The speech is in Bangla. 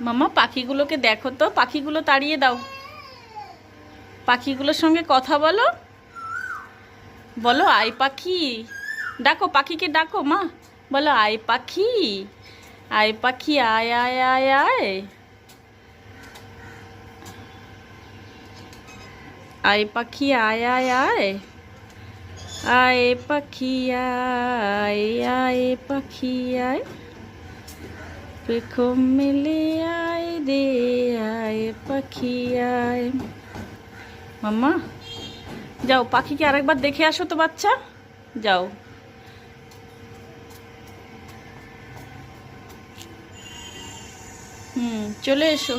মামা, পাখিগুলোকে দেখো তো, পাখিগুলো তাড়িয়ে দাও। পাখিগুলোর সঙ্গে কথা বলো। বলো, আই পাখি। ডাকো, পাখিকে ডাকো, মা। বলো, আই পাখি। আই পাখি, আয় আয় আয় আয়। আই পাখি, আয় আয় আয়। আয় পাখি আয় আয়, পাখি, আয়। পেখম মিলে আয় রে আয় পাখি আয় মাম্মা যাও পাখিকে আরেকবার দেখে আসো তো বাচ্চা যাও হুম চলে এসো